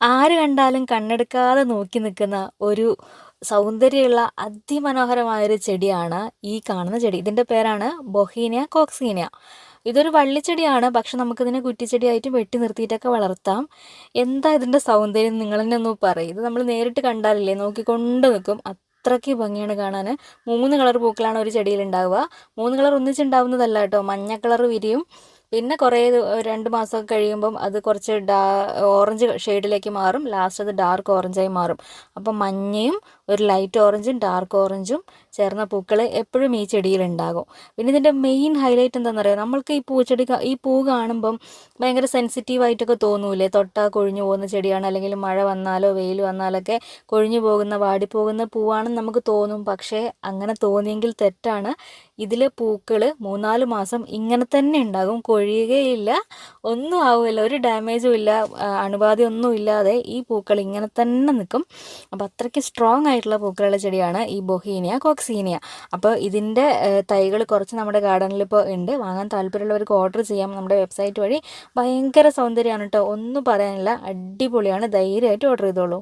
ആര് കണ്ടാലും കണ്ണെടുക്കാതെ നോക്കി നിൽക്കുന്ന ഒരു സൗന്ദര്യമുള്ള അതിമനോഹരമായൊരു ചെടിയാണ് ഈ കാണുന്ന ചെടി. ഇതിന്റെ പേരാണ് ബൊഹീനിയ കോക്സീനിയ. ഇതൊരു വള്ളിച്ചെടിയാണ്. പക്ഷെ നമുക്കിതിനെ കുറ്റിച്ചെടിയായിട്ട് വെട്ടി നിർത്തിയിട്ടൊക്കെ വളർത്താം. എന്താ ഇതിന്റെ സൗന്ദര്യം? നിങ്ങൾ തന്നെ ഒന്ന് പറയും. ഇത് നമ്മൾ നേരിട്ട് കണ്ടാലില്ലേ? നോക്കിക്കൊണ്ട് നിൽക്കും. അത്രയ്ക്ക് ഭംഗിയാണ് കാണാൻ. മൂന്ന് കളർ പൂക്കളാണ് ഒരു ചെടിയിൽ ഉണ്ടാവുക. മൂന്ന് കളർ ഒന്നിച്ചുണ്ടാവുന്നതല്ല കേട്ടോ. മഞ്ഞ കളർ വിരിയും പിന്നെ കുറേ രണ്ട് മാസമൊക്കെ കഴിയുമ്പം അത് കുറച്ച് ഡാ ഓറഞ്ച് ഷെയ്ഡിലേക്ക് മാറും. ലാസ്റ്റ് അത് ഡാർക്ക് ഓറഞ്ചായി മാറും. അപ്പം മഞ്ഞയും ഒരു ലൈറ്റ് ഓറഞ്ചും ഡാർക്ക് ഓറഞ്ചും ചേർന്ന പൂക്കൾ എപ്പോഴും ഈ ചെടിയിൽ ഉണ്ടാകും പിന്നെ ഇതിന്റെ മെയിൻ ഹൈലൈറ്റ് എന്താണെന്ന് പറയുക നമ്മൾക്ക് ഈ പൂച്ചെടി ഈ പൂ കാണുമ്പം ഭയങ്കര സെൻസിറ്റീവ് ആയിട്ടൊക്കെ തോന്നൂലേ? തൊട്ടാ കൊഴിഞ്ഞു പോകുന്ന ചെടിയാണ് അല്ലെങ്കിൽ മഴ വന്നാലോ വെയിൽ വന്നാലൊക്കെ കൊഴിഞ്ഞു പോകുന്ന വാടിപ്പോകുന്ന പൂവാണെന്ന് നമുക്ക് തോന്നും. പക്ഷേ അങ്ങനെ തോന്നിയെങ്കിൽ തെറ്റാണ്. ഇതിലെ പൂക്കൾ മൂന്നാൽ മാസം ഇങ്ങനെ തന്നെ ഉണ്ടാകും. കൊഴിയുകയില്ല ഒന്നും ആവുമല്ല ഒരു ഡാമേജും ഇല്ല അണുബാധയൊന്നും ഇല്ലാതെ ഈ പൂക്കൾ ഇങ്ങനെ തന്നെ നിൽക്കും. അപ്പം അത്രയ്ക്ക് സ്ട്രോങ് ആയിട്ടുള്ള പൂക്കളുള്ള ചെടിയാണ് ഈ ബൊഹീനിയ കോക്സീനിയ. അപ്പോൾ ഇതിന്റെ തൈകൾ കുറച്ച് നമ്മുടെ ഗാർഡനിൽ ഇപ്പോൾ ഉണ്ട്. വാങ്ങാൻ താല്പര്യമുള്ളവർക്ക് ഓർഡർ ചെയ്യാം നമ്മുടെ വെബ്സൈറ്റ് വഴി. ഭയങ്കര സൗന്ദര്യമാണ് കേട്ടോ. ഒന്നും പറയാനില്ല. അടിപൊളിയാണ്. ധൈര്യമായിട്ട് ഓർഡർ ചെയ്തോളൂ.